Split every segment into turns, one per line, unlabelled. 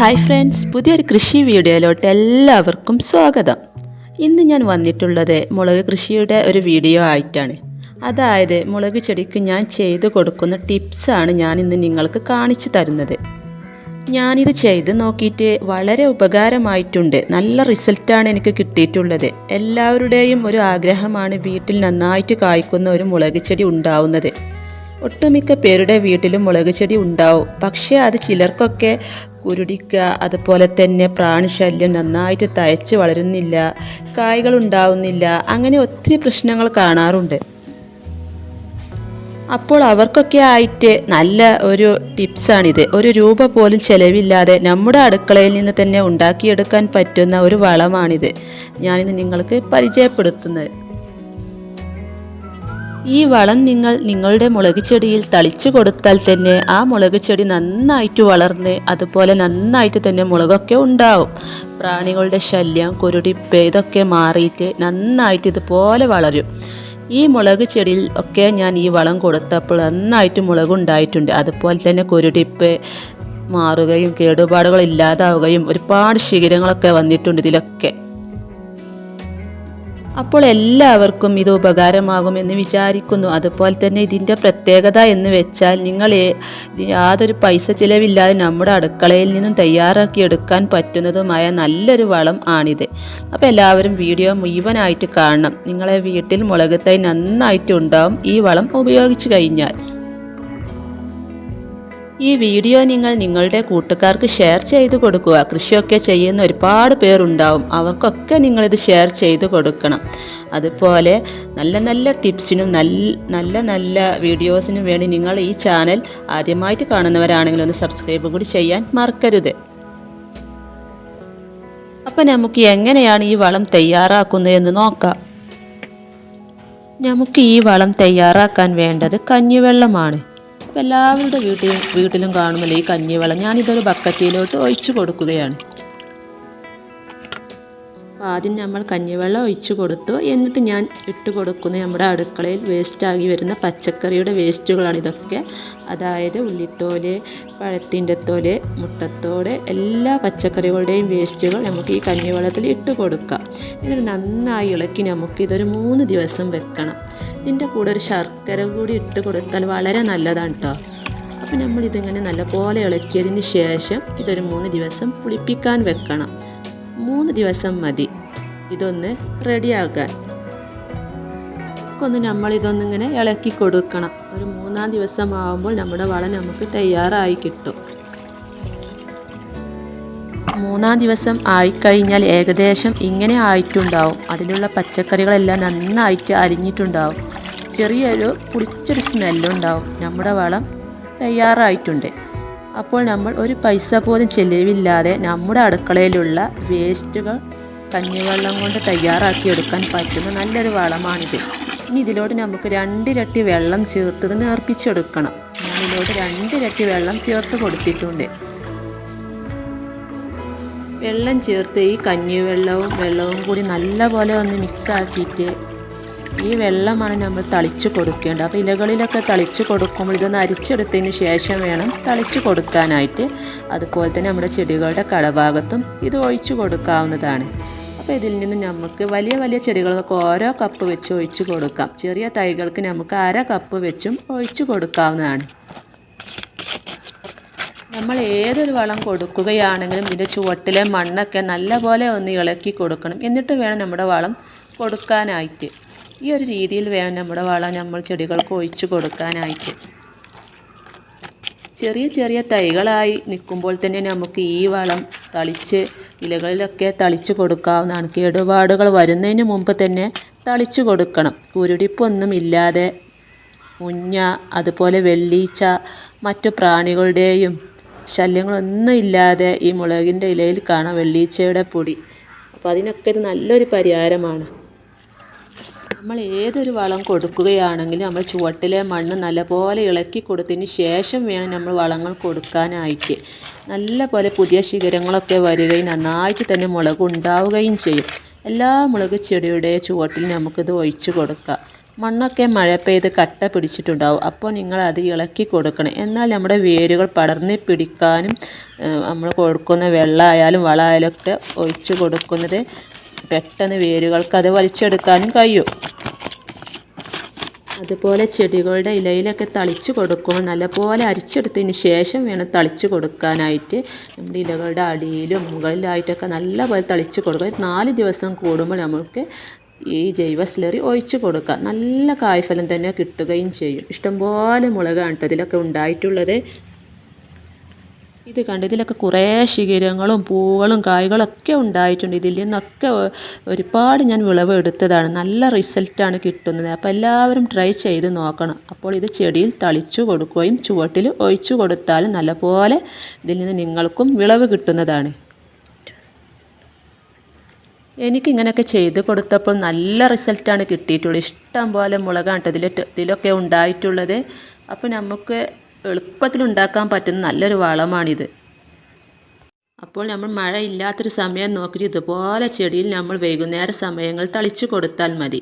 Hi friends പുതിയൊരു കൃഷി വീഡിയോയിലോട്ട് എല്ലാവർക്കും സ്വാഗതം. ഇന്ന് ഞാൻ വന്നിട്ടുള്ളത് മുളക് കൃഷിയുടെ ഒരു വീഡിയോ ആയിട്ടാണ്. അതായത് മുളക് ചെടിക്ക് ഞാൻ ചെയ്തു കൊടുക്കുന്ന ടിപ്സാണ് ഞാൻ ഇന്ന് നിങ്ങൾക്ക് കാണിച്ചു തരുന്നത്. ഞാനിത് ചെയ്ത് നോക്കിയിട്ട് വളരെ ഉപകാരമായിട്ടുണ്ട്. നല്ല റിസൾട്ടാണ് എനിക്ക് കിട്ടിയിട്ടുള്ളത്. എല്ലാവരുടെയും ഒരു ആഗ്രഹമാണ് വീട്ടിൽ നന്നായിട്ട് കായ്ക്കുന്ന ഒരു മുളക് ചെടി ഉണ്ടാവുന്നത്. ഒട്ടുമിക്ക പേരുടെ വീട്ടിലും മുളക് ചെടി ഉണ്ടാവും. പക്ഷേ അത് ചിലർക്കൊക്കെ കുരുടിക്കുക അതുപോലെ തന്നെ പ്രാണിശല്യം നന്നായിട്ട് തയച്ച് വളരുന്നില്ല കായ്കൾ ഉണ്ടാവുന്നില്ല അങ്ങനെ ഒത്തിരി പ്രശ്നങ്ങൾ കാണാറുണ്ട്. അപ്പോൾ അവർക്കൊക്കെ ആയിട്ട് നല്ല ഒരു ടിപ്സാണിത്. ഒരു രൂപ പോലും ചെലവില്ലാതെ നമ്മുടെ അടുക്കളയിൽ നിന്ന് തന്നെ ഉണ്ടാക്കിയെടുക്കാൻ പറ്റുന്ന ഒരു വളമാണിത്. ഞാനിന്ന് നിങ്ങൾക്ക് പരിചയപ്പെടുത്തുന്നത്. ഈ വളം നിങ്ങൾ നിങ്ങളുടെ മുളക് ചെടിയിൽ തളിച്ചു കൊടുത്താൽ തന്നെ ആ മുളക് ചെടി നന്നായിട്ട് വളർന്ന് അതുപോലെ നന്നായിട്ട് തന്നെ മുളകൊക്കെ ഉണ്ടാവും. പ്രാണികളുടെ ശല്യം കുരുടിപ്പ് ഇതൊക്കെ മാറിയിട്ട് നന്നായിട്ട് ഇതുപോലെ വളരും. ഈ മുളക് ചെടിയിൽ ഒക്കെ ഞാൻ ഈ വളം കൊടുത്തപ്പോൾ നന്നായിട്ട് മുളക് ഉണ്ടായിട്ടുണ്ട് അതുപോലെ തന്നെ കുരുടിപ്പ് മാറുകയും കേടുപാടുകൾ ഇല്ലാതാവുകയും ഒരുപാട് ശിഖരങ്ങളൊക്കെ വന്നിട്ടുണ്ട് ഇതിലൊക്കെ. അപ്പോൾ എല്ലാവർക്കും ഇത് ഉപകാരമാകും എന്ന് വിചാരിക്കുന്നു. അതുപോലെ തന്നെ ഇതിന്റെ പ്രത്യേകത എന്ന് വെച്ചാൽ നിങ്ങൾ യാതൊരു പൈസ ചിലവില്ലാതെ നമ്മുടെ അടുക്കളയിൽ നിന്നും തയ്യാറാക്കി എടുക്കാൻ പറ്റുന്നതുമായ നല്ലൊരു വളം ആണിത്. അപ്പോൾ എല്ലാവരും വീഡിയോ മുഴുവനായിട്ട് കാണണം. നിങ്ങളെ വീട്ടിൽ മുളക് തൈ നന്നായിട്ട് ഉണ്ടാവും ഈ വളം ഉപയോഗിച്ച് കഴിഞ്ഞാൽ. ഈ വീഡിയോ നിങ്ങൾ നിങ്ങളുടെ കൂട്ടുകാർക്ക് ഷെയർ ചെയ്തു കൊടുക്കുക. കൃഷിയൊക്കെ ചെയ്യുന്ന ഒരുപാട് പേരുണ്ടാവും. അവർക്കൊക്കെ നിങ്ങളിത് ഷെയർ ചെയ്തു കൊടുക്കണം. അതുപോലെ നല്ല നല്ല ടിപ്സിനും നല്ല നല്ല നല്ല വീഡിയോസിനും വേണ്ടി നിങ്ങൾ ഈ ചാനൽ ആദ്യമായിട്ട് കാണുന്നവരാണെങ്കിൽ ഒന്ന് സബ്സ്ക്രൈബ് കൂടി ചെയ്യാൻ മറക്കരുത്. അപ്പം നമുക്ക് എങ്ങനെയാണ് ഈ വളം തയ്യാറാക്കുന്നതെന്ന് നോക്കാം. നമുക്ക് ഈ വളം തയ്യാറാക്കാൻ വേണ്ടത് കഞ്ഞിവെള്ളമാണ്. അപ്പോൾ എല്ലാവരുടെ വീട്ടിലും വീട്ടിലും കാണുമല്ലോ ഈ കഞ്ഞിവെള്ളം? ഞാനിതൊരു ബക്കറ്റിലോട്ട് ഒഴിച്ചു കൊടുക്കുകയാണ്. ആദ്യം നമ്മൾ കഞ്ഞിവെള്ളം ഒഴിച്ച് കൊടുത്തു. എന്നിട്ട് ഞാൻ ഇട്ട് കൊടുക്കുന്ന നമ്മുടെ അടുക്കളയിൽ വേസ്റ്റാകി വരുന്ന പച്ചക്കറിയുടെ വേസ്റ്റുകളാണ് ഇതൊക്കെ. അതായത് ഉള്ളിത്തോൽ പഴത്തിന്റെ തോൽ മുട്ടത്തോട് എല്ലാ പച്ചക്കറികളുടെയും വേസ്റ്റുകൾ നമുക്ക് ഈ കഞ്ഞിവെള്ളത്തിൽ ഇട്ട് കൊടുക്കാം. എന്നിട്ട് നന്നായി ഇളക്കി നമുക്ക് ഇതൊരു മൂന്ന് ദിവസം വെക്കണം. ഇതിന്റെ കൂടെ ഒരു ശർക്കര കൂടി ഇട്ട് കൊടുത്താൽ വളരെ നല്ലതാണ് കേട്ടോ അപ്പോൾ നമ്മളിതിങ്ങനെ നല്ല നല്ലപോലെ ഇളക്കിയതിന് ശേഷം ഇതൊരു മൂന്ന് ദിവസം പുളിപ്പിക്കാൻ വെക്കണം. മൂന്ന് ദിവസം മതി. ഇതൊന്ന് റെഡിയാക്കാൻ. ഒന്ന് നമ്മൾ ഇതൊന്നിങ്ങനെ ഇളക്കി കൊടുക്കണം. ഒരു മൂന്നാം ദിവസം ആകുമ്പോൾ നമ്മുടെ വള നമുക്ക് തയ്യാറായി കിട്ടും. മൂന്നാം ദിവസം ആയിക്കഴിഞ്ഞാൽ ഏകദേശം ഇങ്ങനെ ആയിട്ടുണ്ടാവും. അതിലുള്ള പച്ചക്കറികളെല്ലാം നന്നായിട്ട് അരിഞ്ഞിട്ടുണ്ടാവും. ചെറിയൊരു പുളിച്ചൊരു സ്മെല്ലുണ്ടാവും നമ്മുടെ വളം തയ്യാറായിട്ടുണ്ട്. അപ്പോൾ നമ്മൾ ഒരു പൈസ പോലും ചെലവില്ലാതെ നമ്മുടെ അടുക്കളയിലുള്ള വേസ്റ്റുകൾ കഞ്ഞിവെള്ളം കൊണ്ട് തയ്യാറാക്കി എടുക്കാൻ പറ്റുന്ന നല്ലൊരു വളമാണിത്. ഇനി ഇതിലോട്ട് നമുക്ക് രണ്ടിരട്ടി വെള്ളം ചേർത്തത് നേർപ്പിച്ചെടുക്കണം. ഞാനിതിലോട്ട് രണ്ടിരട്ടി വെള്ളം ചേർത്ത് കൊടുത്തിട്ടുണ്ട്. വെള്ളം ചേർത്ത് ഈ കഞ്ഞിവെള്ളവും വെള്ളവും കൂടി നല്ലപോലെ ഒന്ന് മിക്സ് ആക്കിയിട്ട് ഈ വെള്ളമാണ് നമ്മൾ തളിച്ച് കൊടുക്കേണ്ടത്. അപ്പോൾ ഇലകളിലൊക്കെ തളിച്ച് കൊടുക്കുമ്പോൾ ഇതൊന്ന് അരിച്ചെടുത്തതിന് ശേഷം വേണം തളിച്ച് കൊടുക്കാനായിട്ട്. അതുപോലെ തന്നെ നമ്മുടെ ചെടികളുടെ കടഭാഗത്തും ഇത് ഒഴിച്ചു കൊടുക്കാവുന്നതാണ്. അപ്പോൾ ഇതിൽ നിന്ന് നമുക്ക് വലിയ വലിയ ചെടികൾക്കൊക്കെ ഓരോ കപ്പ് വെച്ച് ഒഴിച്ച് കൊടുക്കാം. ചെറിയ തൈകൾക്ക് നമുക്ക് അര കപ്പ് വെച്ചും ഒഴിച്ചു കൊടുക്കാവുന്നതാണ്. നമ്മൾ ഏതൊരു വളം കൊടുക്കുകയാണെങ്കിലും ഇതിന്റെ ചുവട്ടിലെ മണ്ണൊക്കെ നല്ലപോലെ ഒന്ന് ഇളക്കി കൊടുക്കണം. എന്നിട്ട് വേണം നമ്മുടെ വളം കൊടുക്കാനായിട്ട്. ഈ ഒരു രീതിയിൽ വേണം നമ്മുടെ വളം നമ്മൾ ചെടികൾക്ക് ഒഴിച്ചു കൊടുക്കാനായിട്ട്. ചെറിയ ചെറിയ തൈകളായി നിൽക്കുമ്പോൾ തന്നെ നമുക്ക് ഈ വളം തളിച്ച് ഇലകളിലൊക്കെ തളിച്ച് കൊടുക്കാവുന്നതാണ്. കേടുപാടുകൾ വരുന്നതിന് മുമ്പ് തന്നെ തളിച്ചു കൊടുക്കണം. കുരുടിപ്പൊന്നും ഇല്ലാതെ മുഞ്ഞ അതുപോലെ വെള്ളീച്ച മറ്റു പ്രാണികളുടെയും ശല്യങ്ങളൊന്നും ഇല്ലാതെ ഈ മുളകിന്റെ ഇലയിൽ കാണാം വെള്ളീച്ചയുടെ പൊടി. അപ്പോൾ അതിനൊക്കെ ഇത് നല്ലൊരു പരിഹാരമാണ്. നമ്മൾ ഏതൊരു വളം കൊടുക്കുകയാണെങ്കിലും നമ്മൾ ചുവട്ടിലെ മണ്ണ് നല്ലപോലെ ഇളക്കി കൊടുത്തതിന് ശേഷം വേണം നമ്മൾ വളങ്ങൾ കൊടുക്കാനായിട്ട്. നല്ലപോലെ പുതിയ ശിഖരങ്ങളൊക്കെ വരികയും നന്നായിട്ട് തന്നെ മുളക് ഉണ്ടാവുകയും ചെയ്യും. എല്ലാ മുളക് ചെടിയുടെ ചുവട്ടിൽ നമുക്കിത് ഒഴിച്ച് കൊടുക്കാം. മണ്ണൊക്കെ മഴ പെയ്ത് കട്ട പിടിച്ചിട്ടുണ്ടാവും. അപ്പോൾ നിങ്ങൾ അത് ഇളക്കി കൊടുക്കണം. എന്നാൽ നമ്മുടെ വേരുകൾ പടർന്ന് പിടിക്കാനും നമ്മൾ കൊടുക്കുന്ന വെള്ളമായാലും വളമായാലും ഒക്കെ ഒഴിച്ച് കൊടുക്കുന്നത് പെട്ടെന്ന് വേരുകൾക്ക് അത് വലിച്ചെടുക്കാനും കഴിയും. അതുപോലെ ചെടികളുടെ ഇലയിലൊക്കെ തളിച്ച് കൊടുക്കുമ്പോൾ നല്ലപോലെ അരിച്ചെടുത്തതിന് ശേഷം വേണം തളിച്ച് കൊടുക്കാനായിട്ട്. നമ്മുടെ ഇലകളുടെ അടിയിലും മുകളിലായിട്ടൊക്കെ നല്ലപോലെ തളിച്ച് കൊടുക്കുക. നാല് ദിവസം കൂടുമ്പോൾ നമുക്ക് ഈ ജൈവ സ്ലറി ഒഴിച്ചു കൊടുക്കുക. നല്ല കായ്ഫലം തന്നെ കിട്ടുകയും ചെയ്യും. ഇഷ്ടംപോലെ മുളകാണ് കേട്ടോ ഇതിലൊക്കെ ഉണ്ടായിട്ടുള്ളത്. ഇത് കണ്ട് ഇതിലൊക്കെ കുറേ ശിഖരങ്ങളും പൂവുകളും കായ്കളൊക്കെ ഉണ്ടായിട്ടുണ്ട്. ഇതിൽ നിന്നൊക്കെ ഒരുപാട് ഞാൻ വിളവ് എടുത്തതാണ്. നല്ല റിസൾട്ടാണ് കിട്ടുന്നത്. അപ്പോൾ എല്ലാവരും ട്രൈ ചെയ്ത് നോക്കണം. അപ്പോൾ ഇത് ചെടിയിൽ തളിച്ചു കൊടുക്കുകയും ചുവട്ടിൽ ഒഴിച്ചു കൊടുത്താലും നല്ലപോലെ ഇതിൽ നിന്ന് നിങ്ങൾക്കും വിളവ് കിട്ടുന്നതാണ്. എനിക്കിങ്ങനെയൊക്കെ ചെയ്ത് കൊടുത്തപ്പോൾ നല്ല റിസൾട്ടാണ് കിട്ടിയിട്ടുള്ളത്. ഇഷ്ടം പോലെ മുളകാണ് ഇതിലൊക്കെ ഉണ്ടായിട്ടുള്ളത്. അപ്പോൾ നമുക്ക് എളുപ്പത്തിൽ ഉണ്ടാക്കാൻ പറ്റുന്ന നല്ലൊരു വളമാണിത്. അപ്പോൾ നമ്മൾ മഴ ഇല്ലാത്തൊരു സമയം നോക്കിയിട്ട് ഇതുപോലെ ചെടിയിൽ നമ്മൾ വൈകുന്നേര സമയങ്ങൾ തളിച്ചു കൊടുത്താൽ മതി.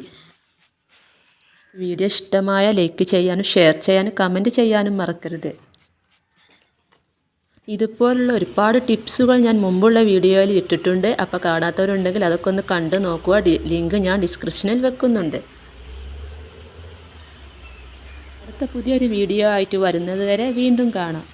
വീഡിയോ ഇഷ്ടമായ ലൈക്ക് ചെയ്യാനും ഷെയർ ചെയ്യാനും കമന്റ് ചെയ്യാനും മറക്കരുത്. ഇതുപോലുള്ള ഒരുപാട് ടിപ്സുകൾ ഞാൻ മുമ്പുള്ള വീഡിയോയിൽ ഇട്ടിട്ടുണ്ട്. അപ്പോൾ കാണാത്തവരുണ്ടെങ്കിൽ അതൊക്കെ ഒന്ന് കണ്ടു നോക്കുക. ലിങ്ക് ഞാൻ ഡിസ്ക്രിപ്ഷനിൽ വെക്കുന്നുണ്ട്. അടുത്ത പുതിയൊരു വീഡിയോ ആയിട്ട് വരുന്നത് വരെ വീണ്ടും കാണാം.